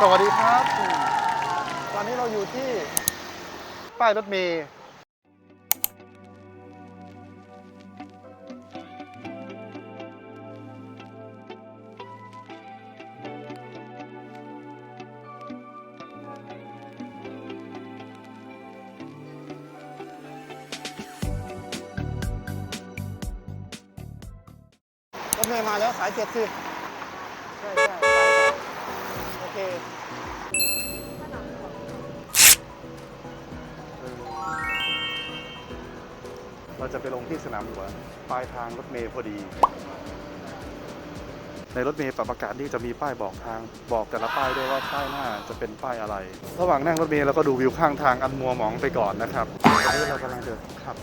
สวัสดีครับ ตอนนี้เราอยู่ที่ป้ายรถเมย์รถเมย์มาแล้วสายเจ็ดสิบ ปลายทางรถเมล์พอดี ในรถเมล์ปรับอากาศนี่จะมีป้ายบอกทาง บอกแต่ละป้ายด้วยว่าป้ายหน้าจะเป็นป้ายอะไร ระหว่างนั่งรถเมล์เราก็ดูวิวข้างทางอันมัวหมองไปก่อนนะครับตอนนี้เรากำลังเดินขับ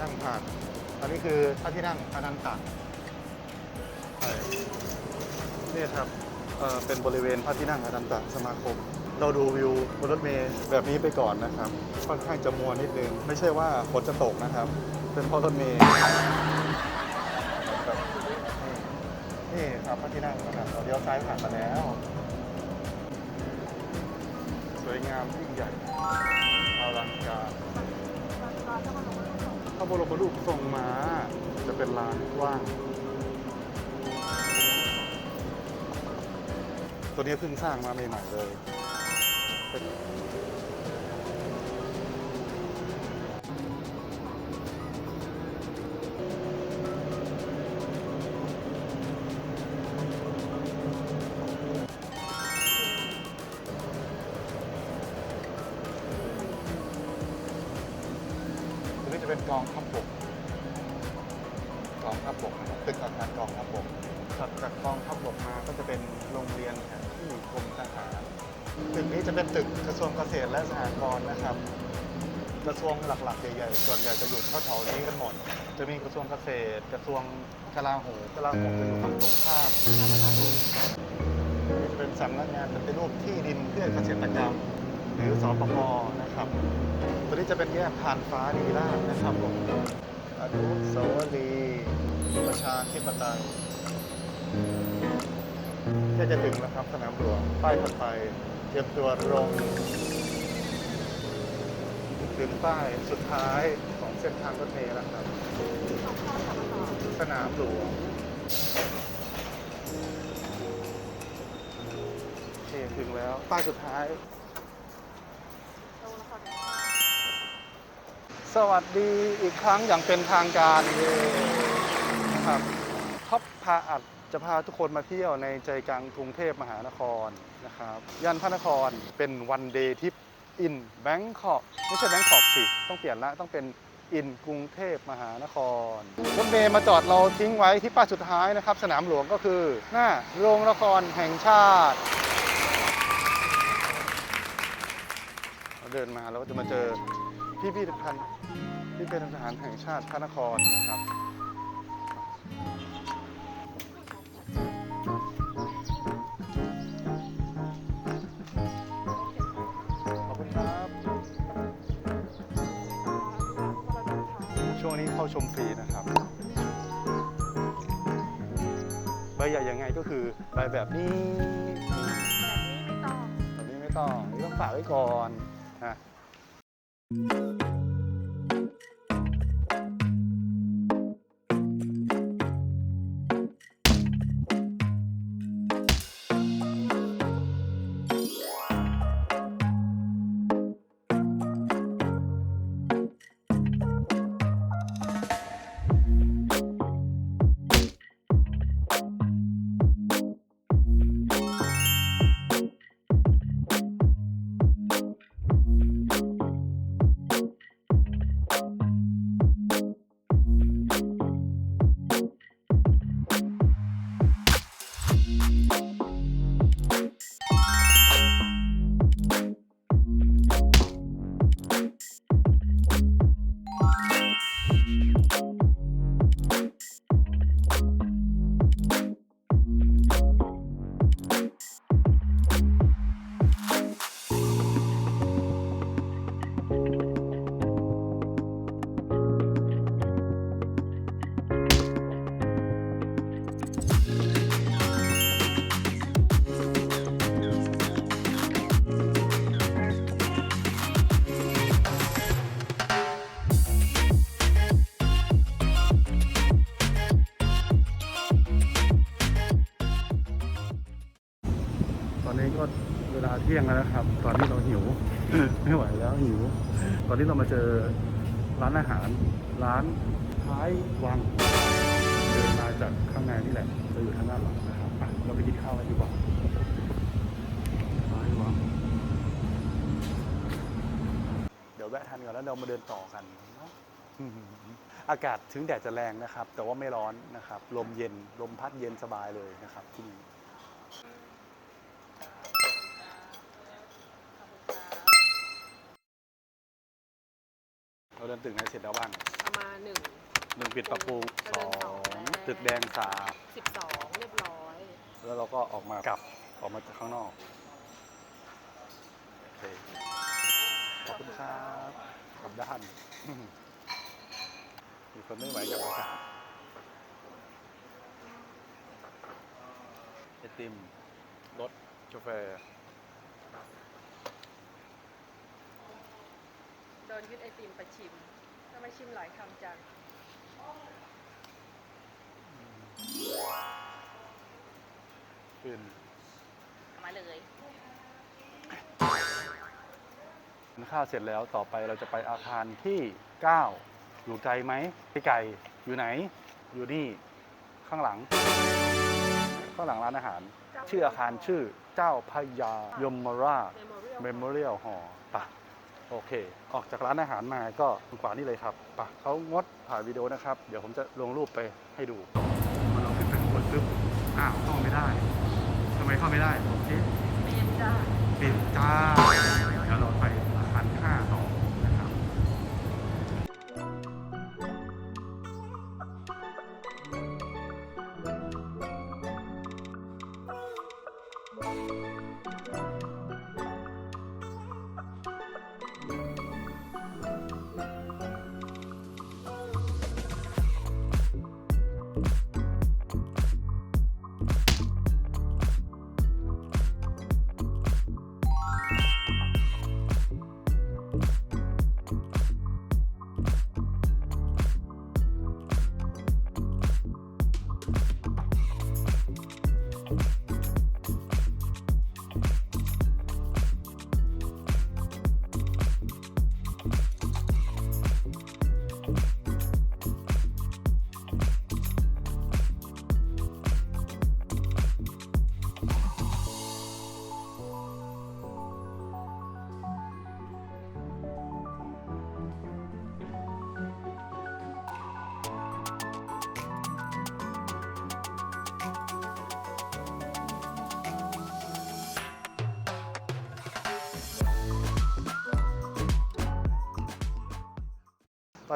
นั่งผ่านอันนี้คือท่าที่นั่งอนันตะนี่ครับเเป็นบริเวณพระที่นั่งอนันตสมาคม เราดูวิวบนรถเมล์แบบนี้ไปก่อนนะครับ ค่อนข้างจะมัวนิดนึง ไม่ใช่ว่าฝนจะตกนะครับ เป็นพราะรถเมล์แบบนี่นี่ครับพระที่นั่งนะครับเราเลี้ยวซ้ายผ่านมาแล้ว สวยงามยิ่งใหญ่อลังการพระบรมรูปทรงม้าจะเป็นลานกว้าง ตัวนี้เพิ่งสร้างมาใหม่ๆเลยเป็น ตึกกระทรวงเกษตรและสหกรณ์นะครับ กระทรวงหลักๆใหญ่ๆส่วนใหญ่จะอยู่แถวๆนี้กันหมด จะมีกระทรวงเกษตร กระทรวงกลาโหมกลาโหมจะอยู่ฝั่งตรงข้ามเป็นสำนักงานเปฏิรูปที่ดินเพื่อเกษตรกรรม หรือสปกนะครับ ตัวนี้จะเป็นแยกผ่านฟ้าดีรานะครับผมอนุสาวรีย์ประชาธิปไตยแค่จะถึงแล้วครับสนามหลวงป้ายถัดไป เตรียมตัวลงถึงป้ายสุดท้ายของเส้นทางรถเมล์แล้วครับ สนามหลวงโอเคถึงแล้วป้ายสุดท้าย สวัสดีอีกครั้งอย่างเป็นทางการเย้นะครับท็อปพาอัดจะพาทุกคนมาเที่ยวในใจกลางกรุงเทพมหานคร นะครับย่านพระนครเป็นวันเดย์ทิปอินแบงคอกไม่ใช่แบงคอกสิต้องเปลี่ยนละต้องเป็นอินกรุงเทพมหานครรถเมย์มาจอดเราทิ้งไว้ที่ป้ายสุดท้ายนะครับ สนามหลวงก็คือหน้าโรงละครแห่งชาติ เราเดินมาเราก็จะมาเจอพิพิธภัณฑ์พิพิธภัณฑ์แห่งชาติพระนครนะครับ ยังไงก็คือใบแบบนี้แบบนี้ไม่ต้องนี่ต้องฝากไว้ก่อนนะ อนนี้เรามาเจอร้านอาหารร้านท้ายวังเดินมาจากข้างในนี่แหละจะอยู่ทางด้านหลังนะครับอะเราไปกินข้าวกันดีกว่าท้ายวังเดี๋ยวแวะทานก่อนแล้วเรามาเดินต่อกันนะอากาศถึงแดดจะแรงนะครับ แต่ว่าไม่ร้อนนะครับ ลมเย็นลมพัดเย็นสบายเลยนะครับที่นี่ เราเดินตึกไหนเสร็จแล้วบ้างประมาณหนึ่งหนึ่งปิดปรับปรุงสองตึกแดงสามสิบสองเรียบร้อย แล้วเราก็ออกมากลับออกมาจากข้างนอกโอเคขอบคุณครับกลับด้านมีคนไม่ไหวกับอากาศไอติมรถกาแฟ โดนยึดไอติมไปชิมทำไมชิมหลายคำจังขึ้นมาเลยกินข้าวเสร็จแล้วต่อไปเราจะไปอาคารที่ 9 อยู่ไกลไหมพี่ไก่อยู่ไหน อยู่นี่ข้างหลัง ข้างหลังร้านอาหาร ชื่ออาคารชื่อเจ้าพญายมราชเมมโมเรียลเมมโมเรียลหอปะ โอเค ออกจากร้านอาหารมาก็ขวานี่เลยครับปะเขางดถ่ายวิดีโอนะครับ เดี๋ยวผมจะลงรูปไปให้ดูมาลงขึ้นไปข้างบนปึ๊บอ้าวเข้าไม่ได้ทำไมเข้าไม่ได้โอเคไม่ยังได้ปิดจ้า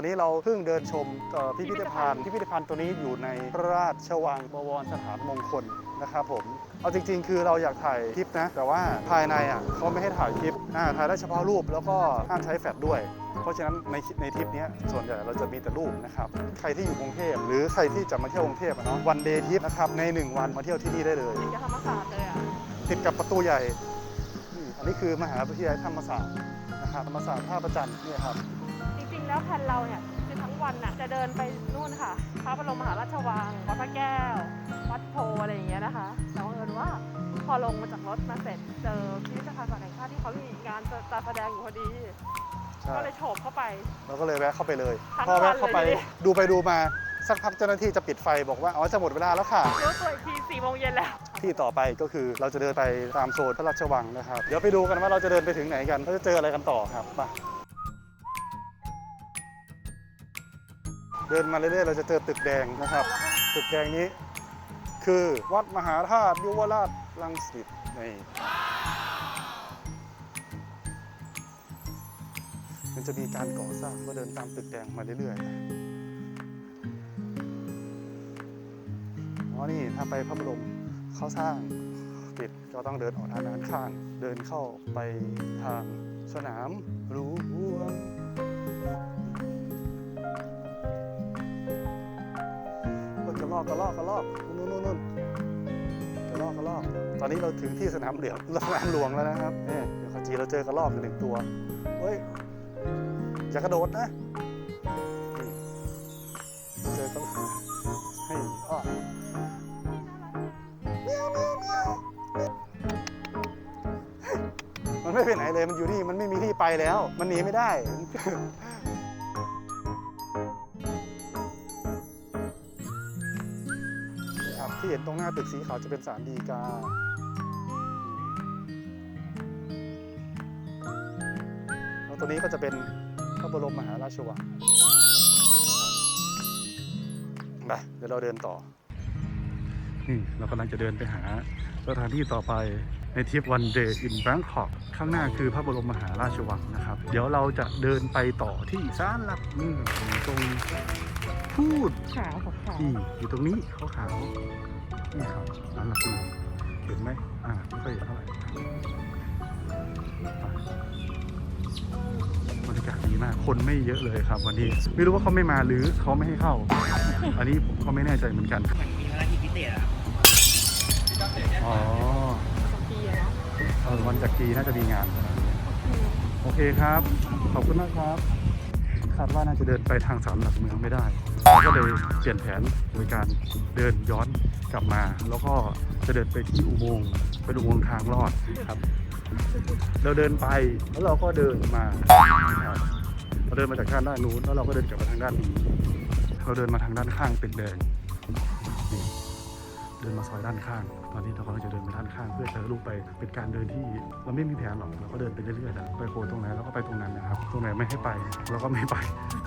อนนี้เราเพิ่งเดินชมเอ่อพิพิธภัณฑ์พิพิธภัณฑ์ตัวนี้อยู่ในพระราชวังบวรสถานมงคลนะครับผมเอาจริง ๆ คือเราอยากถ่ายคลิปนะ แต่ว่าภายในอะเขาไม่ให้ถ่ายคลิปอ่าถ่ายได้เฉพาะรูปแล้วก็ห้ามใช้แฟลชด้วย เพราะฉะนั้นในในทริปเนี้ยส่วนใหญ่เราจะมีแต่รูปนะครับ ใครที่อยู่กรุงเทพหรือใครที่จะมาเที่ยวกรุงเทพอะเนาะวันเดย์ทริปนะครับในหนึ่งวันมาเที่ยวที่นี่ได้เลยติดกับธรรมศาสตร์เลยอะติดกับประตูใหญ่นี่อันนี้คือมหาวิทยาลัยธรรมศาสตร์นะครับธรรมศาสตร์ท่าประจันทร์เนี่ยครับ จริงๆแล้วแผนเราเนี่ยคือทั้งวันน่ะจะเดินไปนู่นค่ะพระบรมมหาราชวังวัดพระแก้ว วัดโพอะไรอย่างเงี้ยนะคะแต่ว่าเอิญว่าพอลงมาจากรถมาเสร็จเจอพิพิธภัณฑ์สัตว์แห่งชาติที่เขามีงานจัดแสดงอยู่พอดี ใช่ก็เลยโฉบเข้าไป เราก็เลยแวะเข้าไปเลยทั้งพอแวะเข้าไปวันเลยดิ ดูไปดูมาสักพักเจ้าหน้าที่จะปิดไฟบอกว่าอ๋อจะหมดเวลาแล้วค่ะ รู้ตัวอีกทีสี่โมงเย็นแล้ว ที่ต่อไปก็คือเราจะเดินไปตามโซนพระราชวังนะครับ เดี๋ยวไปดูกันว่าเราจะเดินไปถึงไหนกันเราจะเจออะไรกันต่อครับไป เดินมาเรื่อยๆเราจะเจอตึกแดงนะครับ ตึกแดงนี้ คือวัดมหาธาตุยุวราชรังสิตนี่มันจะมีการก่อสร้างก็เดินตามตึกแดงมาเรื่อยๆอ๋อนี่ถ้าไปพระบรมเขาสร้างปิดก็ต้องเดินออกทางด้านข้าง เดินเข้าไปทางสนามหลวง อกกระลอกกระลอกนู่นนู่นนู่นกระลอกกระลอก ตอนนี้เราถึงที่สนามเหลืองสนามหลวงแล้วนะครับเนี่ยเดี๋ยวขจีเราเจอกระลอกหนึ่งตัวเฮ้ยอย่ากระโดดนะเจอกระลอกให้อ้อมียวเมียวเมียวมันไม่ไปไหนเลยมันอยู่นี่มันไม่มีที่ไปแล้ว มันหนีไม่ได้ ตรงหน้าตึกสีขาวจะเป็นสารดีกาแล้วตัวนี้ก็จะเป็นพระบรมมหาราชวังไปเดี๋ยวเราเดินต่อ นี่เรากำลังจะเดินไปหาสถานที่ต่อไปในทริป one day in Bangkok ข้างหน้าคือพระบรมมหาราชวังนะครับ เดี๋ยวเราจะเดินไปต่อที่ศาลหลักเมืองตรงพูดขาวขาวนี่อยู่ตรงนี้ขาวขาว นี่ครับศาลหลักเมืองเห็นไหมอ่าไม่ค่อยเห็นเท่าไหร่บรรยากาศดีมาก คนไม่เยอะเลยครับ วันนี้ ไม่รู้ว่าเขาไม่มาหรือเขาไม่ให้เข้า อันนี้ผมก็ไม่แน่ใจเหมือนกันมันมีภารกิจพิเศษอะอ๋อสองปีอะเนาะเออวันจักรีน่าจะมีงานขนาดนี้โอเคครับ ขอบคุณมากครับคาดว่าน่าจะเดินไปทางสามหลักเมืองไม่ได้เราก็เลยเปลี่ยนแผนโดยการเดินย้อน กลับมา แล้วก็จะเดินไปที่อุโมงค์เป็นอุโมงค์ทางลอดครับ เราเดินไปแล้วเราก็เดินมาครับเราเดินมาจากทางด้านนู้นแล้วเราก็เดินกลับมาทางด้านนี้ เราเดินมาทางด้านข้างตึกแดงนี่เดินมาซอยด้านข้าง ตอนนี้เรากำลังจะเดินไปด้านข้าง เพื่อจะทะลุไปเป็นการเดินที่เราไม่มีแผนหรอกเราก็เดินไปเรื่อยๆนะไปโผล่ตรงไหนเราก็ไปตรงนั้นนะครับ ตรงไหนไม่ให้ไปเราก็ไม่ไป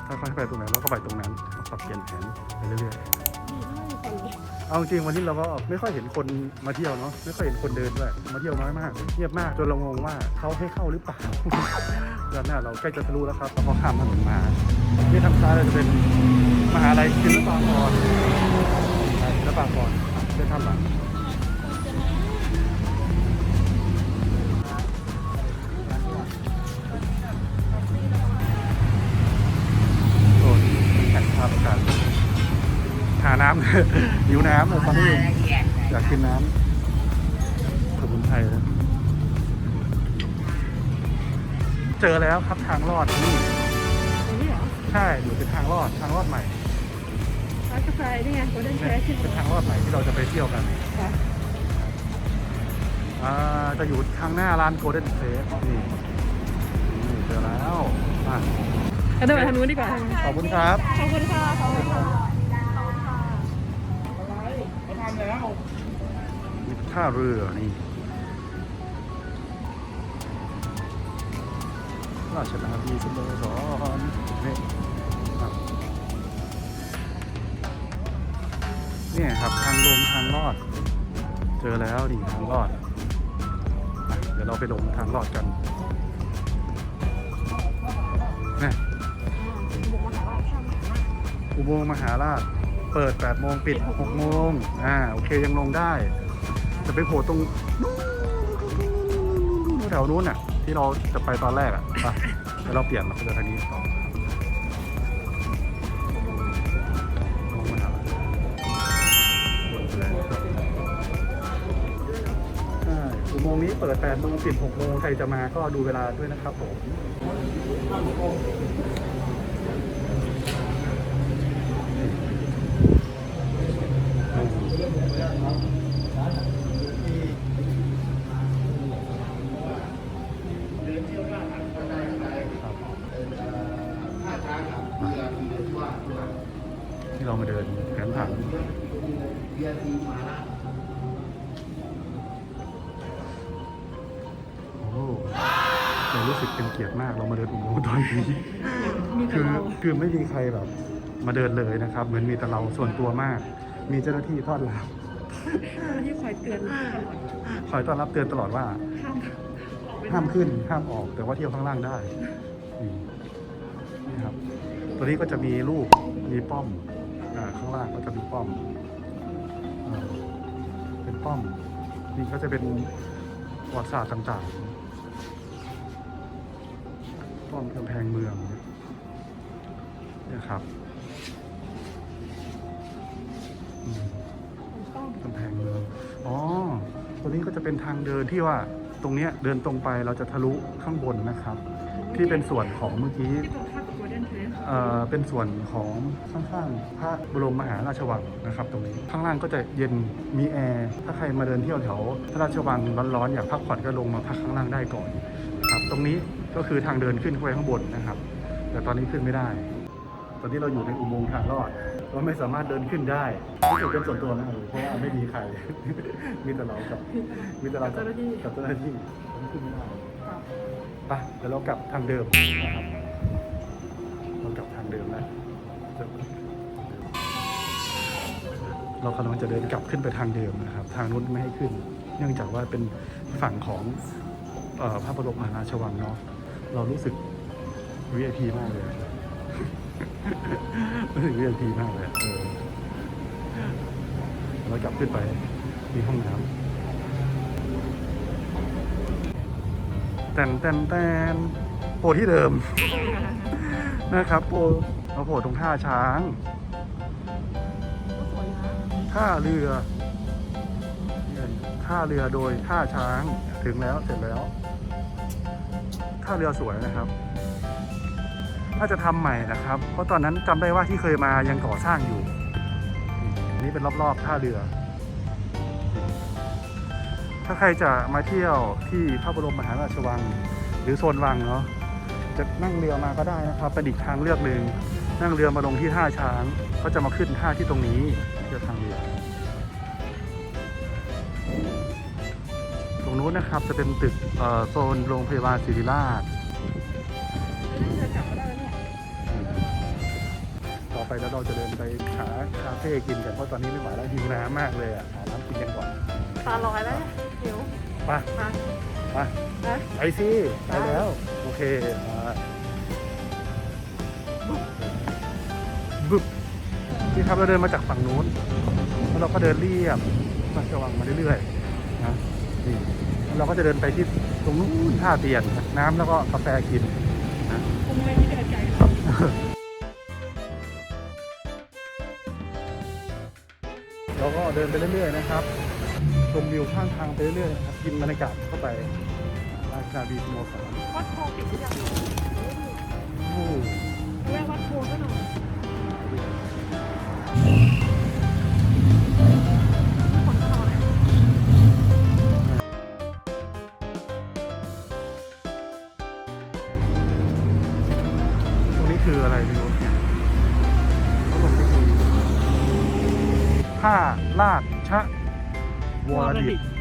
ถ้าเขาให้ไปตรงไหนเราก็ไปตรงนั้นเราปรับเปลี่ยนแผนไปเรื่อยๆ ดีมากเลยคน เอาจริงวันนี้เราก็ไม่ค่อยเห็นคนมาเที่ยวเนาะไม่ค่อยเห็นคนเดินด้วยมาเที่ยวน้อยมากเงียบมากจนเรางงว่าเขาให้เข้าหรือเปล่าด้านหน้าเราใกล้จะทะลุแล้วครับเราก็ข้ามถนนมาที่ทางซ้ายเราจะเป็นมหาลัยศิลปากรศิลปากรเป็นทำหลัง หาน้ำ หิวน้ำเลยตอนนี้ละเอียดอยากกินน้ำสมุนไพรนะเจอแล้วครับทางรอดนี่อันนี้เหรอใช่อยู่เป็นทางรอดทางรอดใหม่ร้านกาแฟนี่ไงโกลเด้นเชเนี่ยสที่เป็นทางรอดใหม่ที่เราจะไปเที่ยวกันค่ะอ่าจะอยู่ทางหน้าร้านโกลเด้นเฟสนี่นี่เจอแล้วอะเดินไปทางนู้นดีกว่าขอบคุณครับ ขอบคุณค่ะ ขอบคุณค่ะขอบคุณค่ะ มีท่าเรือนี่ราชนาวีสโมสรนี่ครับเนี่ยครับทางลงทางรอด เจอแล้วดิทางรอดอะเดี๋ยวเราไปลงทางรอดกันนี่บุกมาหาว่าช่างอุโมงค์มหาราช เปิด8โมงปิด6โมงอ่าโอเคยังลงได้ จะไปโผล่ตรงแถวนู้นน่ะ ที่เราจะไปตอนแรกอะไปแล้วเราเปลี่ยนเราไปเดินทางนี้ต่องใช่อุโมงนี้เปิด8โมงปิด6โมงใครจะมาก็ดูเวลาด้วยนะครับผม รารู้สึกเป็นเกียรติมากเรามาเดินอุโมงค์ตอนนี้มีแต่คือเราคือไม่มีใครแบบมาเดินเลยนะครับ เหมือนมีแต่เราส่วนตัวมาก มีเจ้าหน้าที่ต้อนรับที่คอยเตือนตลอดคอยต้อนรับเตือนตลอดว่า ห้ามห้ามขึ้นห้ามออกแต่ว่าเที่ยวข้างล่างได้อืมนี่ครับ ตัวนี้ก็จะมีรูปมีป้อมอ่าข้างล่างก็จะมีป้อมเอ่อเป็นป้อมนี่ก็จะเป็นประวัติศาสตร์ต่างๆ ป้อมกำแพงเมืองนี่ยครับอืมต้องกำแพงเมือง อ๋อ ตัวนี้ก็จะเป็นทางเดินที่ว่าตรงเนี้ยเดินตรงไปเราจะทะลุข้างบนนะครับ ที่เป็นส่วนของเมื่อกี้เอ่อเป็นส่วนของข้างๆพระบรมมหาราชวังนะครับ ตรงนี้ข้างล่างก็จะเย็นมีแอร์ถ้าใครมาเดินเที่ยวแถวพระราชวังร้อนๆอยากพักผ่อนก็ลงมาพักข้างล่างได้ก่อนครับตรงนี้ ก็คือทางเดินขึ้นไปข้างบนนะครับ แต่ตอนนี้ขึ้นไม่ได้ ตอนนี้เราอยู่ในอุโมงค์ทางรอดเราไม่สามารถเดินขึ้นได้รู้สึกเป็นส่วนตัวมากเลยเพราะว่าไม่มีใคร มีแต่เรากับมีแต่เรากับกับเจ้าหน้าที่เราขึ้นไม่ได้ไปเดี๋ยวเรากลับทางเดิมนะครับเรากลับทางเดิมแล้วเรากำลังจะเดินกลับขึ้นไปทางเดิมนะครับ ทางนู้นไม่ให้ขึ้น เนื่องจากว่าเป็นฝั่งของเอ่อพระบรมมหาราชวังเนาะ เรารู้สึก VIP มากเลยรู้สึก VIP มากเลยเออเรากลับขึ้นไปมีห้องน้ำแตนแตนแตนโปรที่เดิม นะครับโปรเราโผล่ตรงท่าช้างสวยนะท่าเรือเนี่ยท่าเรือโดยท่าช้างถึงแล้วเสร็จแล้ว ท่าเรือสวยนะครับถ้าจะทำใหม่นะครับ เพราะตอนนั้นจำได้ว่าที่เคยมายังก่อสร้างอยู่อันนี่เป็นรอบๆท่าเรือ ถ้าใครจะมาเที่ยวที่พระบรมมหาราชวัง หรือโซนวังเนาะจะนั่งเรือมาก็ได้นะครับเป็นอีกทางเลือกหนึ่งนั่งเรือมาลงที่ท่าช้าง ก็จะมาขึ้นท่าที่ตรงนี้เรือทางเรือ นู้นนะครับ จะเป็นตึกเอ่อโซนโรงพยาบาลศิริราชเดินกลับมาได้แล้วเนี่ยต่อไปแล้วเราจะเดินไปหาคาเฟ่กินกันเพราะตอนนี้ไม่ไหวแล้วหิวน้ำมากเลยอะหาน้ำกินกันก่อนตาลอยแล้วเนี่ยหิวไปมาไปนะไปสิไปแล้ว โอเคมาบึ๊บนี่ครับเราเดินมาจากฝั่งนู้นแล้วเราก็เดินเรียบราชวังมาเรื่อยๆนะนี่แล้ว เราก็จะเดินไปที่ตรงนู้นท่าเตียนน้ำแล้วก็กาแฟกินคงไม่ได้เดินไกลหรอกเราก็เดินไปเรื่อยๆนะครับชมวิวข้างทางไปเรื่อยๆนะครับกินบรรยากาศเข้าไปราชนาวีสโมสรวัดโพปิดหรือยังโอ้โหแวะวัดโพก็หน่อย คืออะไรไม่รู้เนี่ยเขาบอกไม่คือท่าลาดชะวรดิต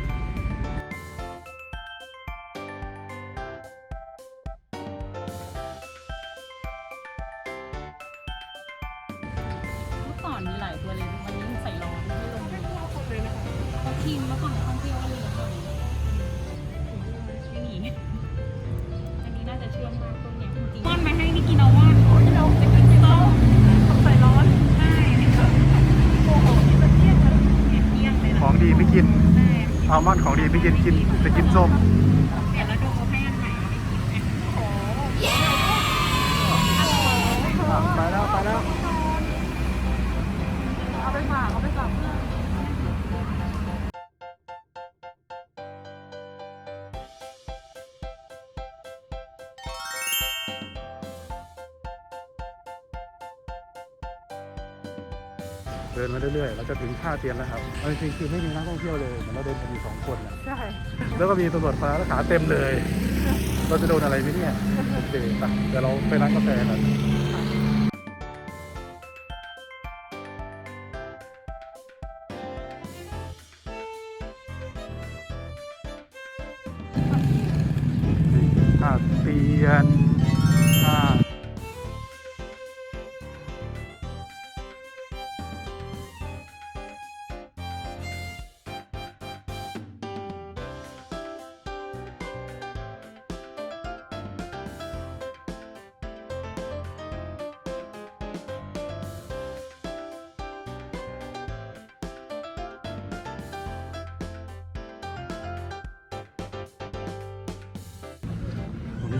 เดินมาเรื่อยๆเราจะถึงท่าเตียนแล้วครับเอาจริงๆคือไม่มีนักท่องเที่ยวเลยเหมือนเราเดินกันอยู่สองคนนะใช่แล้วก็มีตำรวจฟ้ารักษาเต็มเลย เราจะโดนอะไรไหมเนี่ยโอเคไปเดี๋ยวเราไปร้านกาแฟกัน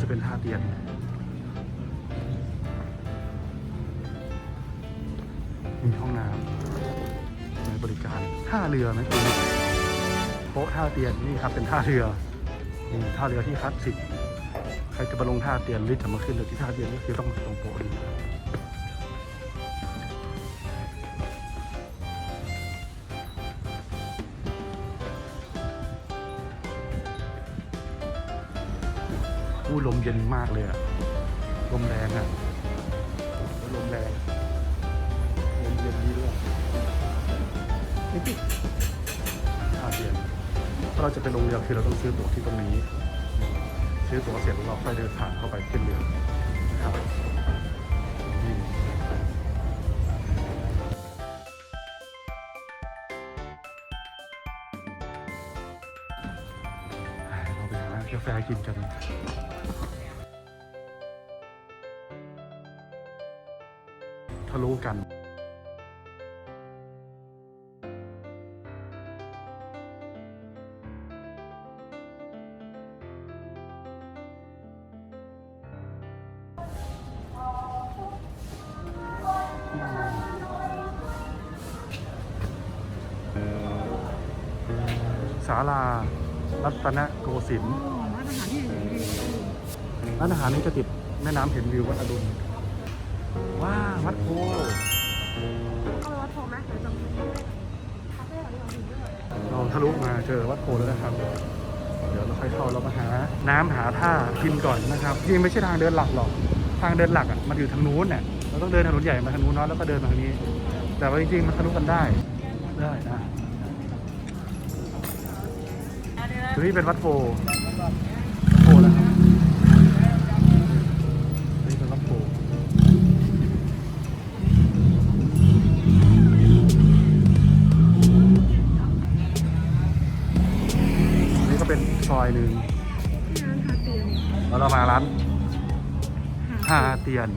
จะเป็นท่าเตียน มีห้องน้ำในบริการท่าเรือไหมคุณโป๊ะท่าเตียนนี่ครับเป็นท่าเรือนี่ท่าเรือที่คลาสสิกใครจะมาลงท่าเตียนหรือจะมาขึ้นเรือที่ท่าเตียนก็คือต้องมาตรงโป๊ะนี้ อู้ลมเย็นมากเลยอะลมแรงอะลมแรงลมเย็นดีด้วยนี่ท่าเรียนถ้าเราจะไปลงเรือคือเราต้องซื้อตั๋วที่ตรงนี้ ซื้อตั๋วเสร็จเราค่อยเดินผ่านเข้าไปขึ้นเรือนะครับเราไปหากาแฟกินกัน กันศาลารัตนโกสินทร์ร้านอาหารที่เห็นวิวร้านอาหารนี้จะติดแม่น้ำเห็นวิววัดอรุณ ว้าวัดโพเข้าไปวัดโพไหมหรือจะคาเฟ่อะไรเราดีด้วยเราทะลุมาเจอวัดโพแล้วนะครับ เดี๋ยวเราค่อยเข้าเรามาหา น้ำหาท่ากินก่อนนะครับจริงไม่ใช่ทางเดินหลักหรอก ทางเดินหลักอะมันอยู่ทางนู้นเนี่ยเราต้องเดินถนนใหญ่มาทางนู้นเนาะแล้วก็เดินมาทางนี้ แต่ว่าจริงๆมันทะลุกันได้ได้นะตรงนี้เป็นวัดโพ อีกซอยหนึ่งที่ร้านคาเตียนแล้วเรามาร้านฮาเตียน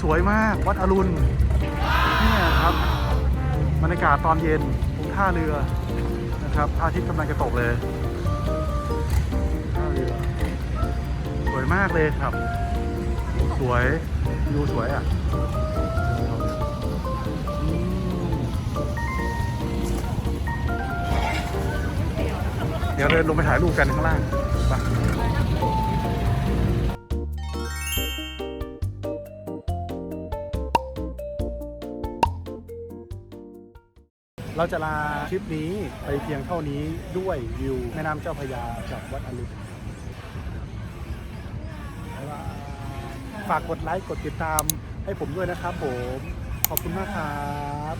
สวยมากวัดอรุณเนี่ยครับบรรยากาศตอนเย็นตรงท่าเรือนะครับอาทิตย์กำลังจะตกเลยท่าเรือสวยมากเลยครับสวยวิวสวยอะเดี๋ยวเดินลงไปถ่ายรูปกันข้างล่าง เราจะลาคลิปนี้ไปเพียงเท่านี้ด้วยวิวแม่น้ำเจ้าพระยาจากวัดอรุณฝากกดไลค์กดติดตามให้ผมด้วยนะครับผม ขอบคุณมากครับ